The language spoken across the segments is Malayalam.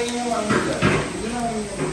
നിങ്ങൾ കുഴപ്പമില്ല ചിക്കൻ പോയിരുന്നു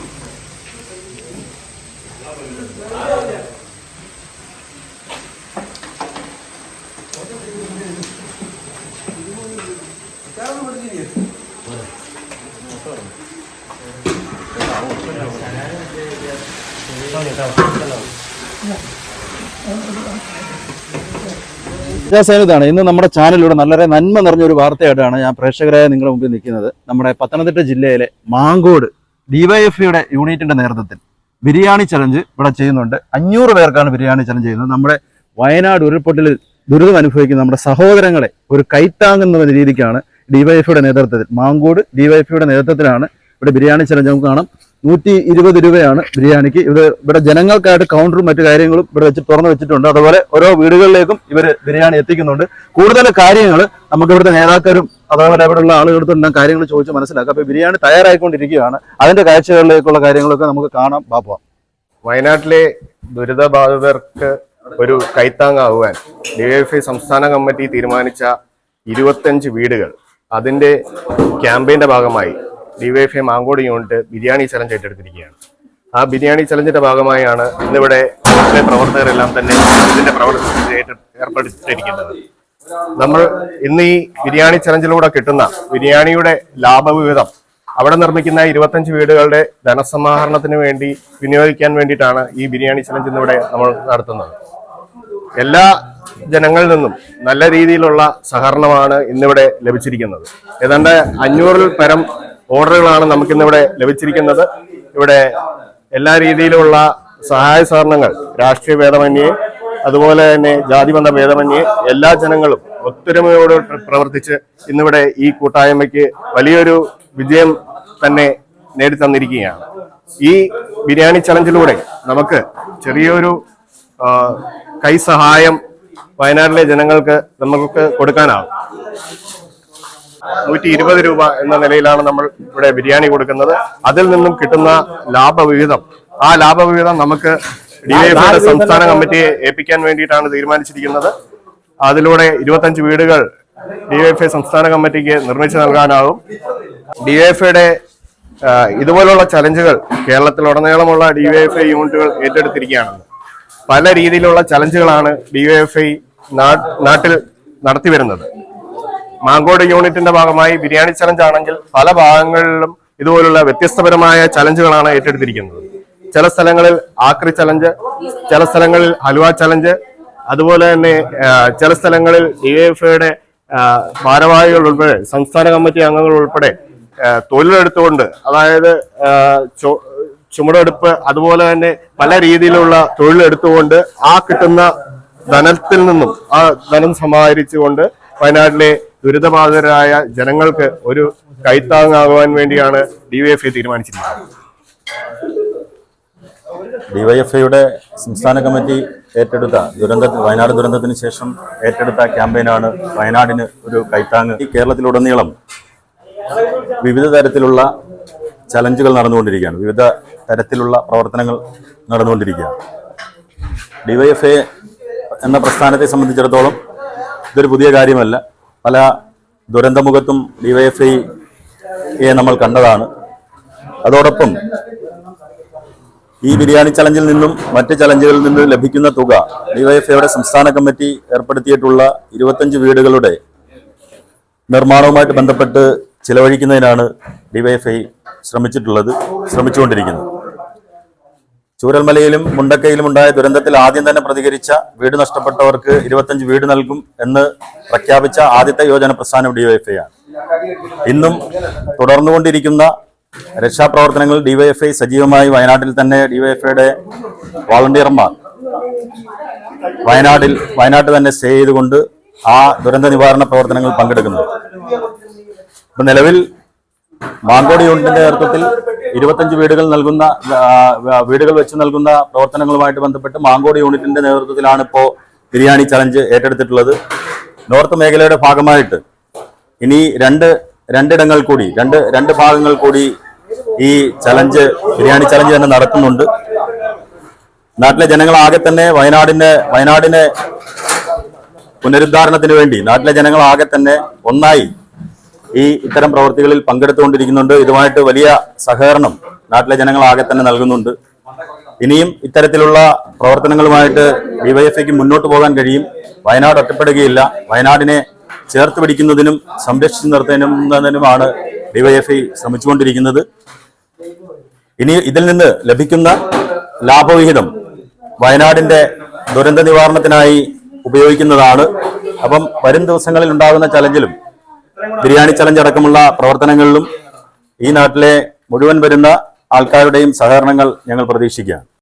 സേനത്താണ് ഇന്ന് നമ്മുടെ ചാനലിലൂടെ വളരെ നന്മ നിറഞ്ഞ ഒരു വാർത്തയായിട്ടാണ് ഞാൻ പ്രേക്ഷകരായ നിങ്ങളുടെ മുമ്പിൽ നിൽക്കുന്നത്. നമ്മുടെ പത്തനംതിട്ട ജില്ലയിലെ മാങ്കോട് ഡിവൈഎഫ്ഇയുടെ യൂണിറ്റിന്റെ നേതൃത്വത്തിൽ ബിരിയാണി ചലഞ്ച് ഇവിടെ ചെയ്യുന്നുണ്ട്. അഞ്ഞൂറ് പേർക്കാണ് ബിരിയാണി ചലഞ്ച് ചെയ്യുന്നത്. നമ്മുടെ വയനാട് ഉരുൾപൊട്ടലിൽ ദുരിതം അനുഭവിക്കുന്ന നമ്മുടെ സഹോദരങ്ങളെ ഒരു കൈത്താങ്ങുന്ന രീതിക്കാണ് ഡിവൈഎഫ്ഇയുടെ നേതൃത്വത്തിൽ മാങ്കോട് ഡിവൈഎഫ്ഇയുടെ നേതൃത്വത്തിലാണ് ഇവിടെ ബിരിയാണി ചലഞ്ച് നമുക്ക് കാണാം. നൂറ്റി ഇരുപത് രൂപയാണ് ബിരിയാണിക്ക്. ഇത് ഇവിടെ ജനങ്ങൾക്കായിട്ട് കൗണ്ടറും മറ്റു കാര്യങ്ങളും ഇവിടെ വെച്ച് തുറന്നു വെച്ചിട്ടുണ്ട്. അതുപോലെ ഓരോ വീടുകളിലേക്കും ഇവർ ബിരിയാണി എത്തിക്കുന്നുണ്ട്. കൂടുതൽ കാര്യങ്ങൾ നമുക്ക് ഇവിടുത്തെ നേതാക്കരും അതുപോലെ ഇവിടെയുള്ള എല്ലാം കാര്യങ്ങൾ ചോദിച്ച് മനസ്സിലാക്കാം. അപ്പൊ ബിരിയാണി തയ്യാറായിക്കൊണ്ടിരിക്കുകയാണ്. അതിന്റെ കാഴ്ചകളിലേക്കുള്ള കാര്യങ്ങളൊക്കെ നമുക്ക് കാണാം. ബാപ്പ വയനാട്ടിലെ ദുരിതബാധിതർക്ക് ഒരു കൈത്താങ്ങാകുവാൻ ഡിവൈഎഫ്ഐ സംസ്ഥാന കമ്മിറ്റി തീരുമാനിച്ച ഇരുപത്തഞ്ച് വീടുകൾ അതിന്റെ ക്യാമ്പയിന്റെ ഭാഗമായി DYFI Mankode unit biryani challenge ഏറ്റെടുത്തിരിക്കുകയാണ് ആ ബിരിയാണി ചലഞ്ചിന്റെ ഭാഗമായാണ് ഇന്നിവിടെ പ്രവർത്തകരെല്ലാം തന്നെ ഇതിന്റെ പ്രവർത്തനത്തിൽ ഏർപ്പെടുത്തിയിരിക്കുന്നത്. നമ്മൾ ഇന്ന് ഈ ബിരിയാണി ചലഞ്ചിലൂടെ കിട്ടുന്ന ബിരിയാണിയുടെ ലാഭവിഹിതം അവിടെ നിർമ്മിക്കുന്ന ഇരുപത്തഞ്ച് വീടുകളുടെ ധനസമാഹരണത്തിന് വേണ്ടി വിനിയോഗിക്കാൻ വേണ്ടിയിട്ടാണ് ഈ ബിരിയാണി ചലഞ്ച് ഇന്നിവിടെ നമ്മൾ നടത്തുന്നത്. എല്ലാ ജനങ്ങളിൽ നിന്നും നല്ല രീതിയിലുള്ള സഹകരണമാണ് ഇന്നിവിടെ ലഭിച്ചിരിക്കുന്നത്. ഏതാണ്ട് അഞ്ഞൂറിൽ പരം ഓർഡറുകളാണ് നമുക്കിന്നിവിടെ ലഭിച്ചിരിക്കുന്നത്. ഇവിടെ എല്ലാ രീതിയിലുള്ള സഹായ സഹകരണങ്ങൾ രാഷ്ട്രീയ ഭേദമന്യേ അതുപോലെ തന്നെ ജാതിബന്ധ ഭേദമന്യേ എല്ലാ ജനങ്ങളും ഒത്തൊരുമയോട് പ്ര- പ്രവർത്തിച്ച് ഇന്നിവിടെ ഈ കൂട്ടായ്മയ്ക്ക് വലിയൊരു വിജയം തന്നെ നേടിത്തന്നിരിക്കുകയാണ്. ഈ ബിരിയാണി ചലഞ്ചിലൂടെ നമുക്ക് ചെറിയൊരു കൈസഹായം വയനാട്ടിലെ ജനങ്ങൾക്ക് നമുക്ക് കൊടുക്കാനാവും നൂറ്റി ഇരുപത് രൂപ എന്ന നിലയിലാണ് നമ്മൾ ഇവിടെ ബിരിയാണി കൊടുക്കുന്നത്. അതിൽ നിന്നും കിട്ടുന്ന ലാഭവിഹിതം. ആ ലാഭവിഹിതം നമുക്ക് ഡിവൈഎഫ്ഐയുടെ സംസ്ഥാന കമ്മിറ്റിയെ ഏൽപ്പിക്കാൻ വേണ്ടിയിട്ടാണ് തീരുമാനിച്ചിരിക്കുന്നത്. അതിലൂടെ ഇരുപത്തഞ്ച് വീടുകൾ ഡിവൈഎഫ്ഐ സംസ്ഥാന കമ്മിറ്റിക്ക് നിർമ്മിച്ചു നൽകാനാവും ഡിവൈഎഫ്ഐയുടെ ഇതുപോലുള്ള ചലഞ്ചുകൾ കേരളത്തിലുടനീളമുള്ള ഡിവൈഎഫ്ഐ യൂണിറ്റുകൾ ഏറ്റെടുത്തിരിക്കുകയാണ്. പല രീതിയിലുള്ള ചലഞ്ചുകളാണ് ഡിവൈഎഫ്ഐ നാട്ടിൽ നടത്തി വരുന്നത് മാങ്കോട് യൂണിറ്റിന്റെ ഭാഗമായി ബിരിയാണി ചലഞ്ച് ആണെങ്കിൽ പല ഭാഗങ്ങളിലും ഇതുപോലുള്ള വ്യത്യസ്തപരമായ ചലഞ്ചുകളാണ് ഏറ്റെടുത്തിരിക്കുന്നത്. ചില സ്ഥലങ്ങളിൽ ആക്രി ചലഞ്ച് ചില സ്ഥലങ്ങളിൽ ഹലുവ ചലഞ്ച് അതുപോലെ തന്നെ ചില സ്ഥലങ്ങളിൽ ഇ എഫ് ഭാരവാഹികൾ ഉൾപ്പെടെ സംസ്ഥാന കമ്മിറ്റി അംഗങ്ങൾ ഉൾപ്പെടെ തൊഴിലെടുത്തുകൊണ്ട് അതായത് ചുമടെടുപ്പ് അതുപോലെ തന്നെ പല രീതിയിലുള്ള തൊഴിലെടുത്തുകൊണ്ട് ആ കിട്ടുന്ന ധനത്തിൽ നിന്നും ആ ധനം സമാഹരിച്ചുകൊണ്ട് വയനാട്ടിലെ ദുരിതബാധിതരായ ജനങ്ങൾക്ക് ഒരു കൈത്താങ്ങാകുവാൻ വേണ്ടിയാണ് ഡിവൈഎഫ്ഐ തീരുമാനിച്ചിരിക്കുന്നത്. ഡിവൈഎഫ്ഐയുടെ സംസ്ഥാന കമ്മിറ്റി ഏറ്റെടുത്ത ദുരന്ത വയനാട് ദുരന്തത്തിന് ശേഷം ഏറ്റെടുത്ത ക്യാമ്പയിനാണ് വയനാടിന് ഒരു കൈത്താങ് ഈ കേരളത്തിലുടനീളം വിവിധ തരത്തിലുള്ള ചലഞ്ചുകൾ നടന്നുകൊണ്ടിരിക്കുകയാണ്. വിവിധ തരത്തിലുള്ള പ്രവർത്തനങ്ങൾ നടന്നുകൊണ്ടിരിക്കുകയാണ്. ഡിവൈഎഫ്ഐ എന്ന പ്രസ്ഥാനത്തെ സംബന്ധിച്ചിടത്തോളം ഇതൊരു പുതിയ കാര്യമല്ല. പല ദുരന്തമുഖത്തും ഡിവൈഎഫ്ഐയെ നമ്മൾ കണ്ടതാണ്. അതോടൊപ്പം ഈ ബിരിയാണി ചലഞ്ചിൽ നിന്നും മറ്റ് ചലഞ്ചുകളിൽ നിന്നും ലഭിക്കുന്ന തുക ഡിവൈഎഫ്ഐയുടെ സംസ്ഥാന കമ്മിറ്റി ഏർപ്പെടുത്തിയിട്ടുള്ള ഇരുപത്തഞ്ച് വീടുകളുടെ നിർമ്മാണവുമായിട്ട് ബന്ധപ്പെട്ട് ചിലവഴിക്കുന്നതിനാണ് ഡിവൈഎഫ്ഐ ശ്രമിച്ചിട്ടുള്ളത് ശ്രമിച്ചുകൊണ്ടിരിക്കുന്നത്. ചൂരൽമലയിലും മുണ്ടക്കയിലും ഉണ്ടായ ദുരന്തത്തിൽ ആദ്യം തന്നെ പ്രതികരിച്ച വീട് നഷ്ടപ്പെട്ടവർക്ക് ഇരുപത്തഞ്ച് വീട് നൽകും എന്ന് പ്രഖ്യാപിച്ച ആദ്യത്തെ യോജന പ്രസ്ഥാനം ഡിവൈഎഫ്ഐ ആണ് ഇന്നും തുടർന്നുകൊണ്ടിരിക്കുന്ന രക്ഷാപ്രവർത്തനങ്ങൾ ഡിവൈഎഫ്ഐ സജീവമായി വയനാട്ടിൽ തന്നെ ഡിവൈഎഫ്ഐയുടെ വോളണ്ടിയർമാർ വയനാട്ടിൽ വയനാട്ടിൽ തന്നെ സ്റ്റേ ചെയ്തുകൊണ്ട് ആ ദുരന്ത നിവാരണ പ്രവർത്തനങ്ങൾ പങ്കെടുക്കുന്നു നിലവിൽ മാങ്കോട് യൂണിറ്റിന്റെ നേതൃത്വത്തിൽ ഇരുപത്തഞ്ച് വീടുകൾ നൽകുന്ന വീടുകൾ വെച്ച് നൽകുന്ന പ്രവർത്തനങ്ങളുമായിട്ട് ബന്ധപ്പെട്ട് മാങ്കോട് യൂണിറ്റിന്റെ നേതൃത്വത്തിലാണ് ഇപ്പോൾ ബിരിയാണി ചലഞ്ച് ഏറ്റെടുത്തിട്ടുള്ളത്. നോർത്ത് മേഖലയുടെ ഭാഗമായിട്ട് ഇനി രണ്ട് രണ്ടിടങ്ങൾ കൂടി രണ്ട് രണ്ട് ഭാഗങ്ങൾ കൂടി ഈ ചലഞ്ച് ബിരിയാണി ചലഞ്ച് തന്നെ നടത്തുന്നുണ്ട് നാട്ടിലെ ജനങ്ങൾ ആകെ തന്നെ വയനാടിന്റെ വയനാടിനെ പുനരുദ്ധാരണത്തിന് വേണ്ടി നാട്ടിലെ ജനങ്ങൾ ആകെ തന്നെ ഒന്നായി ഈ ഇത്തരം പ്രവൃത്തികളിൽ പങ്കെടുത്തുകൊണ്ടിരിക്കുന്നുണ്ട്. ഇതുമായിട്ട് വലിയ സഹകരണം നാട്ടിലെ ജനങ്ങൾ ആകെ തന്നെ നൽകുന്നുണ്ട്. ഇനിയും ഇത്തരത്തിലുള്ള പ്രവർത്തനങ്ങളുമായിട്ട് ഡിവൈഎഫ്ഐക്ക് മുന്നോട്ട് പോകാൻ കഴിയും. വയനാട് ഒറ്റപ്പെടുകയില്ല. വയനാടിനെ ചേർത്ത് പിടിക്കുന്നതിനും സംരക്ഷിച്ചു നിർത്തുന്നതിനുമാണ് ഡിവൈഎഫ്ഐ ശ്രമിച്ചുകൊണ്ടിരിക്കുന്നത്. ഇനി ഇതിൽ നിന്ന് ലഭിക്കുന്ന ലാഭവിഹിതം വയനാടിന്റെ ദുരന്ത നിവാരണത്തിനായി ഉപയോഗിക്കുന്നതാണ്. അപ്പം വരും ദിവസങ്ങളിൽ ഉണ്ടാകുന്ന ചലഞ്ചിലും ബിരിയാണി ചലഞ്ച് അടക്കമുള്ള പ്രവർത്തനങ്ങളിലും ഈ നാട്ടിലെ മുഴുവൻ വരുന്ന ആൾക്കാരുടെയും സഹകരണങ്ങൾ ഞങ്ങൾ പ്രതീക്ഷിക്കുകയാണ്.